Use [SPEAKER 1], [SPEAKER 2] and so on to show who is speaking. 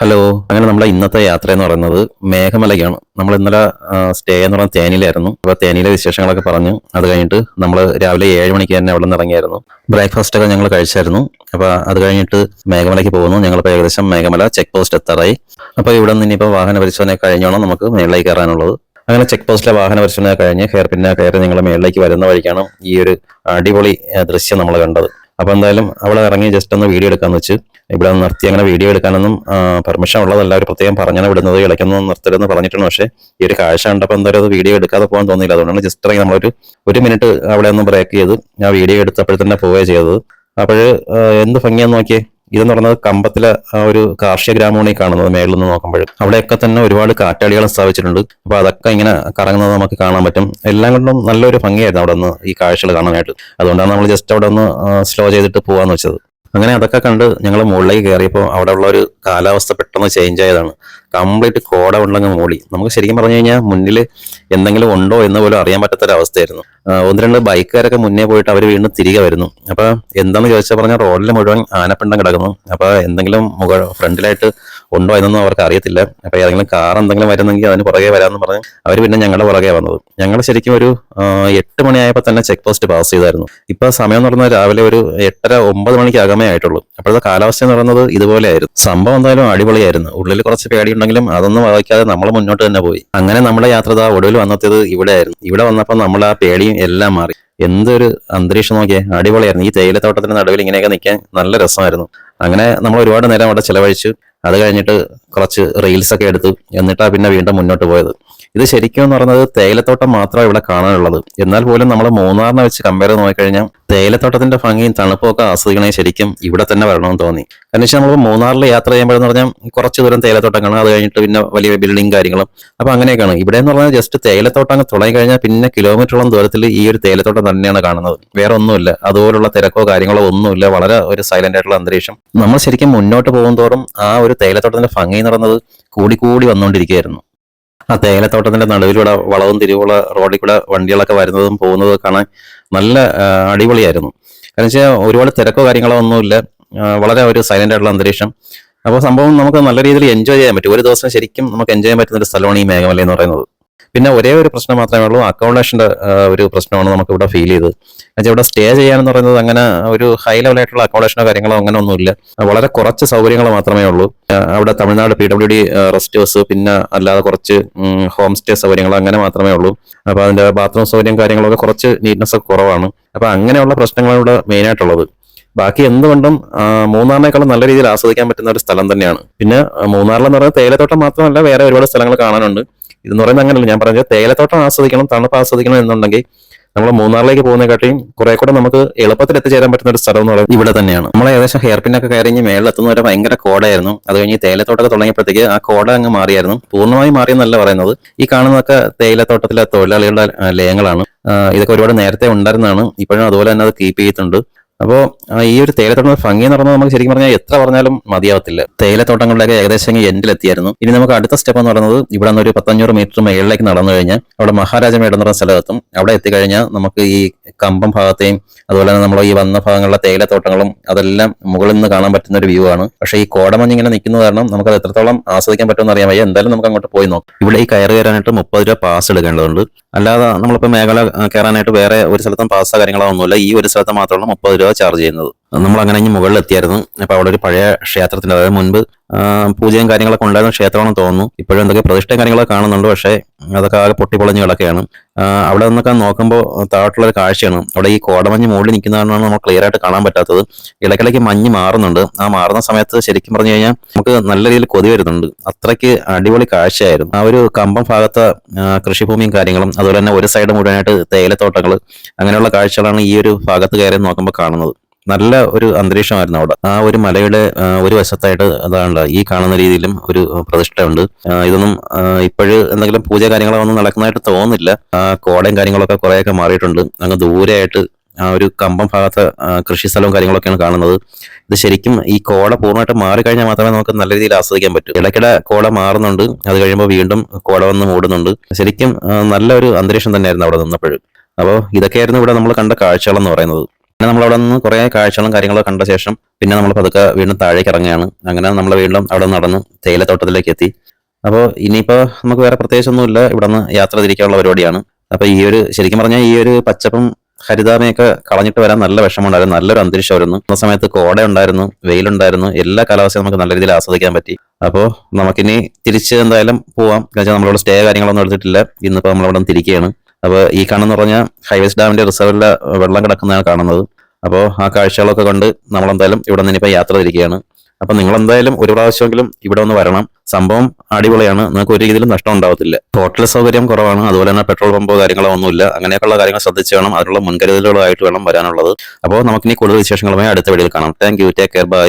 [SPEAKER 1] Hello അങ്ങനെ നമ്മുടെ ഇന്നത്തെ യാത്ര എന്ന് പറയുന്നത് മേഘമലയ്ക്കാണ്. നമ്മൾ ഇന്നലെ സ്റ്റേ എന്ന് പറയുന്നത് തേനിയിലായിരുന്നു അപ്പോൾ തേനിയിലെ വിശേഷങ്ങളൊക്കെ പറഞ്ഞു. അത് കഴിഞ്ഞിട്ട് നമ്മൾ രാവിലെ ഏഴ് മണിക്ക് തന്നെ അവിടെ നിന്ന് ഇറങ്ങിയായിരുന്നു. ബ്രേക്ക്ഫാസ്റ്റ് ഒക്കെ ഞങ്ങൾ കഴിച്ചായിരുന്നു. അപ്പോൾ അത് കഴിഞ്ഞിട്ട് മേഘമലയ്ക്ക് പോകുന്നു. ഞങ്ങളിപ്പോൾ ഏകദേശം മേഘമല ചെക്ക് പോസ്റ്റ് എത്താറായി. അപ്പോൾ ഇവിടെ നിന്ന് ഇനിയിപ്പോൾ വാഹന പരിശോധന കഴിഞ്ഞോണം നമുക്ക് മേളിലേക്ക് കയറാനുള്ളത്. അങ്ങനെ ചെക്ക് പോസ്റ്റിലെ വാഹന പരിശോധന കഴിഞ്ഞ് ഹെയർ പിന്നെ കയറി നിങ്ങൾ മേളിലേക്ക് വരുന്ന വഴിക്കാണ് ഈ ഒരു അടിപൊളി ദൃശ്യം നമ്മൾ കണ്ടത്. അപ്പൊ എന്തായാലും അവിടെ ഇറങ്ങി ജസ്റ്റ് ഒന്ന് വീഡിയോ എടുക്കാന്ന് വെച്ച്. ഇവിടെ നിർത്തി. അങ്ങനെ വീഡിയോ എടുക്കാനൊന്നും പെർമിഷൻ ഉള്ളതല്ല ഒരു പ്രത്യേകം പറഞ്ഞാണ് വിടുന്നത്. ഇളയ്ക്കൊന്നും നിർത്തരുതെന്ന് പറഞ്ഞിട്ടുണ്ട്. പക്ഷേ ഈ ഒരു കാഴ്ച കണ്ടപ്പോൾ എന്തായാലും അത് വീഡിയോ എടുക്കാതെ പോകാൻ തോന്നിയില്ല. അതുകൊണ്ടാണ് ജസ്റ്റ് ഇറങ്ങി നമ്മളൊരു ഒരു മിനിറ്റ് അവിടെ ഒന്ന് ബ്രേക്ക് ചെയ്ത് ഞാൻ വീഡിയോ എടുത്തപ്പോഴത്തന്നെ പോവുകയാണ് ചെയ്തത്. അപ്പോൾ എന്ത് ഭംഗിയാന്ന് നോക്കിയേ? ഇതെന്ന് പറയുന്നത് കമ്പത്തിലെ ഒരു കാർഷിക ഗ്രാമമാണ് ഈ കാണുന്നത് മേളിൽ നിന്ന് നോക്കുമ്പോൾ. അവിടെയൊക്കെ തന്നെ ഒരുപാട് കാറ്റാളികളും സ്ഥാപിച്ചിട്ടുണ്ട്. അപ്പൊ അതൊക്കെ ഇങ്ങനെ കറങ്ങുന്നത് നമുക്ക് കാണാൻ പറ്റും. എല്ലാം കൊണ്ടും നല്ലൊരു ഭംഗിയായിരുന്നു അവിടെ നിന്ന് ഈ കാഴ്ചകൾ കാണാനായിട്ട്. അതുകൊണ്ടാണ് നമ്മൾ ജസ്റ്റ് അവിടെ ഒന്ന് സ്ലോ ചെയ്തിട്ട് പോകാന്ന് വെച്ചത്. അങ്ങനെ അതൊക്കെ കണ്ട് ഞങ്ങൾ മുകളിലേക്ക് കയറിയപ്പോൾ അവിടെ ഉള്ള ഒരു കാലാവസ്ഥ പെട്ടെന്ന് ചേഞ്ച് ആയതാണ്. കംപ്ലീറ്റ് കോട ഉണ്ടെങ്കിൽ മൂളി നമുക്ക് ശരിക്കും പറഞ്ഞു കഴിഞ്ഞാൽ മുന്നിൽ എന്തെങ്കിലും ഉണ്ടോ എന്ന് പോലും അറിയാൻ പറ്റാത്തൊരവസ്ഥയായിരുന്നു. ഒന്ന് രണ്ട് ബൈക്കുകാരൊക്കെ മുന്നേ പോയിട്ട് അവർ വീണ്ടും തിരികെ വരുന്നു. അപ്പോൾ എന്താണെന്ന് ചോദിച്ചാൽ പറഞ്ഞാൽ റോഡിൽ മുഴുവൻ ആനപ്പിണ്ടം കിടക്കുന്നു. അപ്പോൾ എന്തെങ്കിലും മുകൾ ഫ്രണ്ടിലായിട്ട് ഉണ്ടോ എന്നൊന്നും അവർക്ക് അറിയത്തില്ല. അപ്പൊ ഏതെങ്കിലും കാർ എന്തെങ്കിലും വരുന്നെങ്കിൽ അതിന് പുറകെ വരാമെന്ന് പറഞ്ഞ് അവർ പിന്നെ ഞങ്ങളുടെ പുറകെ വന്നത്. ഞങ്ങൾ ശരിക്കും ഒരു എട്ട് മണിയായപ്പോൾ തന്നെ ചെക്ക് പോസ്റ്റ് പാസ് ചെയ്തായിരുന്നു. ഇപ്പൊ സമയം എന്ന് പറഞ്ഞാൽ രാവിലെ ഒരു എട്ടര ഒമ്പത് മണിക്ക് അകമേ ആയിട്ടുള്ളൂ. അപ്പോഴത്തെ കാലാവസ്ഥ എന്ന് പറയുന്നത് ഇതുപോലെയായിരുന്നു സംഭവം എന്തായാലും അടിപൊളിയായിരുന്നു. ഉള്ളിൽ കുറച്ച് പേടിയുണ്ടെങ്കിലും അതൊന്നും വായിക്കാതെ നമ്മൾ മുന്നോട്ട് തന്നെ പോയി. അങ്ങനെ നമ്മുടെ യാത്ര ഒടുവിൽ വന്നെത്തിയത് ഇവിടെയായിരുന്നു ഇവിടെ വന്നപ്പോൾ നമ്മൾ ആ പേടിയും എല്ലാം മാറി. എന്തൊരു അന്തരീക്ഷം നോക്കിയേ. അടിപൊളിയായിരുന്നു. ഈ തേയിലത്തോട്ടത്തിന്റെ നടുവിൽ ഇങ്ങനെയൊക്കെ നിൽക്കാൻ നല്ല രസമായിരുന്നു. അങ്ങനെ നമ്മൾ ഒരുപാട് നേരം അവിടെ ചെലവഴിച്ചു അത് കഴിഞ്ഞിട്ട് കുറച്ച് റീൽസ് ഒക്കെ എടുത്തു. എന്നിട്ടാ പിന്നെ വീണ്ടും മുന്നോട്ട് പോയത്. ഇത് ശരിക്കും എന്ന് പറയുന്നത് തേയിലത്തോട്ടം മാത്രമാണ് ഇവിടെ കാണാനുള്ളത്. എന്നാൽ പോലും നമ്മൾ മൂന്നാറിനെ വെച്ച് കമ്പയർ ചെയ്ത് നോക്കിക്കഴിഞ്ഞാൽ തേയിലത്തോട്ടത്തിന്റെ ഭംഗിയും തണുപ്പും ഒക്കെ ആസ്വദിക്കണേ ശരിക്കും ഇവിടെ തന്നെ വരണമെന്ന് തോന്നി. കാരണം നമ്മൾ മൂന്നാറിൽ യാത്ര ചെയ്യുമ്പോഴെന്ന് പറഞ്ഞാൽ കുറച്ച് ദൂരം തേയിലത്തോട്ടം കാണും അത് കഴിഞ്ഞിട്ട് പിന്നെ വലിയ ബിൽഡിംഗ് കാര്യങ്ങളും. അപ്പൊ അങ്ങനെയൊക്കെയാണ്. ഇവിടെ എന്ന് പറഞ്ഞാൽ ജസ്റ്റ് തേയിലത്തോട്ടം അങ്ങ് തുടങ്ങി കഴിഞ്ഞാൽ പിന്നെ കിലോമീറ്ററോളം ദൂരത്തിൽ ഈ ഒരു തേയിലത്തോട്ടം തന്നെയാണ് കാണുന്നത്. വേറെ ഒന്നുമില്ല. അതുപോലുള്ള തിരക്കോ കാര്യങ്ങളോ ഒന്നുമില്ല. വളരെ ഒരു സൈലന്റ് ആയിട്ടുള്ള അന്തരീക്ഷം. നമ്മൾ ശരിക്കും മുന്നോട്ട് പോകുന്തോറും ആ ഒരു തേയിലത്തോട്ടത്തിന്റെ ഭംഗി എന്ന് പറയുന്നത് കൂടിക്കൂടി വന്നുകൊണ്ടിരിക്കുകയായിരുന്നു. ആ തേയിലത്തോട്ടത്തിന്റെ നടുവിലൂടെ വളവും തിരിവുള്ള റോഡിൽ കൂടെ വണ്ടികളൊക്കെ വരുന്നതും പോകുന്നതും കാണാൻ നല്ല അടിപൊളിയായിരുന്നു. കാരണം വെച്ചാൽ ഒരുപാട് തിരക്കോ കാര്യങ്ങളോ ഒന്നുമില്ല. വളരെ ഒരു സൈലന്റ് ആയിട്ടുള്ള അന്തരീക്ഷം. അപ്പോൾ സംഭവം നമുക്ക് നല്ല രീതിയിൽ എൻജോയ് ചെയ്യാൻ പറ്റും. ഒരു ദിവസം ശരിക്കും നമുക്ക് എൻജോയ് ചെയ്യാൻ പറ്റുന്ന ഒരു സ്ഥലമാണ് ഈ മേഘമല എന്ന് പറയുന്നത്. പിന്നെ ഒരേ ഒരു പ്രശ്നം മാത്രമേ ഉള്ളൂ. അക്കോമഡേഷന്റെ ഒരു പ്രശ്നമാണ് നമുക്ക് ഇവിടെ ഫീൽ ചെയ്തത്. എന്നുവെച്ചാൽ ഇവിടെ സ്റ്റേ ചെയ്യാന്ന് പറയുന്നത് അങ്ങനെ ഒരു ഹൈ ലെവലായിട്ടുള്ള അക്കോമഡേഷനോ കാര്യങ്ങളോ അങ്ങനെ ഒന്നുമില്ല. വളരെ കുറച്ച് സൗകര്യങ്ങൾ മാത്രമേ ഉള്ളൂ. അവിടെ Tamil Nadu P W D rest house പിന്നെ അല്ലാതെ കുറച്ച് ഹോം സ്റ്റേ സൗകര്യങ്ങൾ അങ്ങനെ മാത്രമേ ഉള്ളൂ. അപ്പൊ അതിന്റെ ബാത്റൂം സൗകര്യം കാര്യങ്ങളൊക്കെ കുറച്ച് നീറ്റ്നെസ് ഒക്കെ കുറവാണ്. അപ്പൊ അങ്ങനെയുള്ള പ്രശ്നങ്ങളാണ് ഇവിടെ മെയിൻ ആയിട്ടുള്ളത്. ബാക്കി എന്തുകൊണ്ടും മൂന്നാറിനേക്കാളും നല്ല രീതിയിൽ ആസ്വദിക്കാൻ പറ്റുന്ന ഒരു സ്ഥലം തന്നെയാണ്. പിന്നെ മൂന്നാറിലെന്ന് പറയുന്നത് തേയിലത്തോട്ടം മാത്രമല്ല വേറെ ഒരുപാട് സ്ഥലങ്ങൾ കാണാനുണ്ട്. ഇതെന്ന് പറയുന്നത് അങ്ങനെയല്ല ഞാൻ പറഞ്ഞത് തേയിലത്തോട്ടം ആസ്വദിക്കണം തണുപ്പ് ആസ്വദിക്കണം എന്നുണ്ടെങ്കിൽ നമ്മൾ മൂന്നാറിലേക്ക് പോകുന്നതിനെക്കാട്ടിയും കുറെ കൂടെ നമുക്ക് എളുപ്പത്തിൽ എത്തിച്ചേരാൻ പറ്റുന്ന ഒരു സ്ഥലം എന്ന് പറയുന്നത് ഇവിടെ തന്നെയാണ്. നമ്മൾ ഏകദേശം ഹെയർ പിന്നൊക്കെ കയറി മേളിൽ വരെ ഭയങ്കര കോടയായിരുന്നു അത് കഴിഞ്ഞ് തേയിലത്തോട്ടൊക്കെ തുടങ്ങിയപ്പോഴത്തേക്ക് ആ കോട അങ്ങ് മാറിയായിരുന്നു. പൂർണമായി മാറിയെന്നല്ല പറയുന്നത്. ഈ കാണുന്നതൊക്കെ തേയിലത്തോട്ടത്തിലെ തൊഴിലാളികളുടെ ലയങ്ങളാണ്. ഇതൊക്കെ ഒരുപാട് നേരത്തെ ഉണ്ടായിരുന്നതാണ്. ഇപ്പോഴും അതുപോലെ തന്നെ അത് കീപ്പ് ചെയ്തിട്ടുണ്ട്. അപ്പോൾ ഈ ഒരു തേയിലത്തോട്ടം ഭംഗി എന്ന് പറഞ്ഞാൽ നമുക്ക് ശരിക്കും പറഞ്ഞാൽ എത്ര പറഞ്ഞാലും മതിയാവത്തില്ല. തേയിലത്തോട്ടങ്ങളിലൊക്കെ ഏകദേശം എൻഡിലെത്തിയായിരുന്നു. ഇനി നമുക്ക് അടുത്ത സ്റ്റെപ്പ് എന്ന് പറയുന്നത് ഇവിടെ നിന്ന് ഒരു പത്തഞ്ഞൂറ് മീറ്റർ മേളിലേക്ക് നടന്നു കഴിഞ്ഞാൽ അവിടെ മഹാരാജമേട് എന്ന് പറയുന്ന സ്ഥലത്തും അവിടെ എത്തിക്കഴിഞ്ഞാൽ നമുക്ക് ഈ കമ്പം ഭാഗത്തെയും അതുപോലെ തന്നെ നമ്മൾ ഈ വന്ന ഭാഗങ്ങളിലെ തേയിലത്തോട്ടങ്ങളും അതെല്ലാം മുകളിൽ നിന്ന് കാണാൻ പറ്റുന്ന ഒരു വ്യൂ ആണ്. പക്ഷേ ഈ കോടമഞ്ഞ് ഇങ്ങനെ നിൽക്കുന്നത് കാരണം നമുക്ക് അത് എത്രത്തോളം ആസ്വദിക്കാൻ പറ്റുമെന്ന് അറിയാൻ വയ്യ. എന്തായാലും നമുക്ക് അങ്ങോട്ട് പോയി നോക്കാം. ഇവിടെ ഈ കയറി കയറാനായിട്ട് മുപ്പത് രൂപ പാസ് എടുക്കേണ്ടതുണ്ട്. അല്ലാതെ നമ്മളിപ്പോൾ മേഖല കയറാനായിട്ട് വേറെ ഒരു സ്ഥലത്തും പാസ് കാര്യങ്ങളോ ഒന്നുമില്ല. ഈ ഒരു സ്ഥലത്ത് മാത്രമുള്ള മുപ്പത് രൂപ ചാർജ് ചെയ്യുന്നത്? നമ്മൾ അങ്ങനെ ഇനി മുകളിൽ എത്തിയായിരുന്നു അവിടെ ഒരു പഴയ ക്ഷേത്രത്തിന്റെ അതായത് മുൻപ് പൂജയും കാര്യങ്ങളൊക്കെ ഉണ്ടായിരുന്ന ക്ഷേത്രമാണെന്ന് തോന്നുന്നു. ഇപ്പോഴും എന്തൊക്കെ പ്രതിഷ്ഠയും കാര്യങ്ങളൊക്കെ കാണുന്നുണ്ട്. പക്ഷേ അതൊക്കെ ആകെ പൊട്ടിപ്പൊളഞ്ഞ് കിടക്കുകയാണ്. അവിടെ നിന്നൊക്കെ നോക്കുമ്പോൾ താഴോട്ടുള്ള ഒരു കാഴ്ചയാണ്. അവിടെ ഈ കോടമഞ്ഞ് മുകളിൽ നിൽക്കുന്നതാണ് നമ്മൾ ക്ലിയർ ആയിട്ട് കാണാൻ പറ്റാത്തത്. ഇടയ്ക്കിടയ്ക്ക് മഞ്ഞ് മാറുന്നുണ്ട്. ആ മാറുന്ന സമയത്ത് ശരിക്കും പറഞ്ഞു കഴിഞ്ഞാൽ നമുക്ക് നല്ല രീതിയിൽ കൊതി വരുന്നുണ്ട്. അത്രയ്ക്ക് അടിപൊളി കാഴ്ചയായിരുന്നു. ആ ഒരു കമ്പം ഭാഗത്തെ കൃഷിഭൂമിയും കാര്യങ്ങളും അതുപോലെ തന്നെ ഒരു സൈഡ് മുഴുവനായിട്ട് തേയിലത്തോട്ടങ്ങൾ അങ്ങനെയുള്ള കാഴ്ചകളാണ് ഈ ഒരു ഭാഗത്ത് കയറി നോക്കുമ്പോൾ കാണുന്നത്. നല്ല ഒരു അന്തരീക്ഷമായിരുന്നു അവിടെ. ആ ഒരു മലയുടെ ഒരു വശത്തായിട്ട് അതാണല്ലോ ഈ കാണുന്ന രീതിയിലും ഒരു പ്രതിഷ്ഠയുണ്ട്. ഇതൊന്നും ഇപ്പോഴും എന്തെങ്കിലും പൂജ കാര്യങ്ങളോ ഒന്നും നടക്കുന്നതായിട്ട് തോന്നുന്നില്ല. കോടയും കാര്യങ്ങളൊക്കെ കുറേയൊക്കെ മാറിയിട്ടുണ്ട്. അങ്ങ് ദൂരെയായിട്ട് ആ ഒരു കമ്പം ഭാഗത്ത് കൃഷി സ്ഥലവും കാര്യങ്ങളൊക്കെയാണ് കാണുന്നത്. ഇത് ശരിക്കും ഈ കോട പൂർണമായിട്ട് മാറിക്കഴിഞ്ഞാൽ മാത്രമേ നമുക്ക് നല്ല രീതിയിൽ ആസ്വദിക്കാൻ പറ്റൂ. ഇടയ്ക്കിടെ കോട മാറുന്നുണ്ട്. അത് കഴിയുമ്പോൾ വീണ്ടും കോട വന്ന് മൂടുന്നുണ്ട്. ശരിക്കും നല്ലൊരു അന്തരീക്ഷം തന്നെയായിരുന്നു അവിടെ നിന്നപ്പോഴും. അപ്പോൾ ഇതൊക്കെയായിരുന്നു ഇവിടെ നമ്മൾ കണ്ട കാഴ്ചകളെന്ന് പറയുന്നത്. പിന്നെ നമ്മൾ അവിടെ നിന്ന് കുറേ കാഴ്ചകളും കാര്യങ്ങളൊക്കെ കണ്ട ശേഷം പിന്നെ നമ്മൾ പതുക്കെ വീണ്ടും താഴേക്ക് ഇറങ്ങുകയാണ്. അങ്ങനെ നമ്മൾ വീണ്ടും അവിടെ നടന്ന് തേയിലത്തോട്ടത്തിലേക്ക് എത്തി. അപ്പോൾ ഇനിയിപ്പോൾ നമുക്ക് വേറെ പ്രത്യേകിച്ചൊന്നുമില്ല. ഇവിടെ നിന്ന് യാത്ര തിരിക്കാനുള്ള പരിപാടിയാണ്. അപ്പോൾ ഈ ഒരു ശരിക്കും പറഞ്ഞാൽ ഈ ഒരു പച്ചപ്പും ഹരിതാമയൊക്കെ കളഞ്ഞിട്ട് വരാൻ നല്ല വിഷമമുണ്ടായിരുന്നു. നല്ലൊരു അന്തരീക്ഷമായിരുന്നു. ആ സമയത്ത് കോട ഉണ്ടായിരുന്നു വെയിലുണ്ടായിരുന്നു. എല്ലാ കാലാവസ്ഥയും നമുക്ക് നല്ല രീതിയിൽ ആസ്വദിക്കാൻ പറ്റി. അപ്പോൾ നമുക്കിനി തിരിച്ച് എന്തായാലും പോവാം. കാരണം നമ്മളിവിടെ സ്റ്റേ കാര്യങ്ങളൊന്നും എടുത്തിട്ടില്ല. ഇന്നിപ്പോൾ നമ്മളിവിടെ തിരിക്കുകയാണ്. അപ്പോൾ ഈ കാണുന്ന പറഞ്ഞാൽ ഹൈവേസ് ഡാമിന്റെ റിസർവിലെ വെള്ളം കിടക്കുന്നതാണ് കാണുന്നത്. അപ്പോൾ ആ കാഴ്ചകളൊക്കെ കണ്ട് നമ്മളെന്തായാലും ഇവിടെ നിന്ന് ഇനിയിപ്പോൾ യാത്ര തിരിക്കുകയാണ്. അപ്പം നിങ്ങളെന്തായാലും ഒരു പ്രാവശ്യമെങ്കിലും ഇവിടെ ഒന്ന് വരണം. സംഭവം അടിപൊളിയാണ്. നിങ്ങൾക്ക് ഒരു രീതിയിലും നഷ്ടം ഉണ്ടാവത്തില്ല. ഹോട്ടൽ സൗകര്യം കുറവാണ്. അതുപോലെ തന്നെ പെട്രോൾ പമ്പോ കാര്യങ്ങളോ ഒന്നുമില്ല. അങ്ങനെയൊക്കെയുള്ള കാര്യങ്ങൾ ശ്രദ്ധിച്ച് വേണം. അതിനുള്ള മുൻകരുതലുകളായിട്ട് വേണം വരാനുള്ളത്. അപ്പോൾ നമുക്കിനി കൂടുതൽ വിശേഷങ്ങളുമായി അടുത്ത വീഡിയോയിൽ കാണാം. Thank you take care bye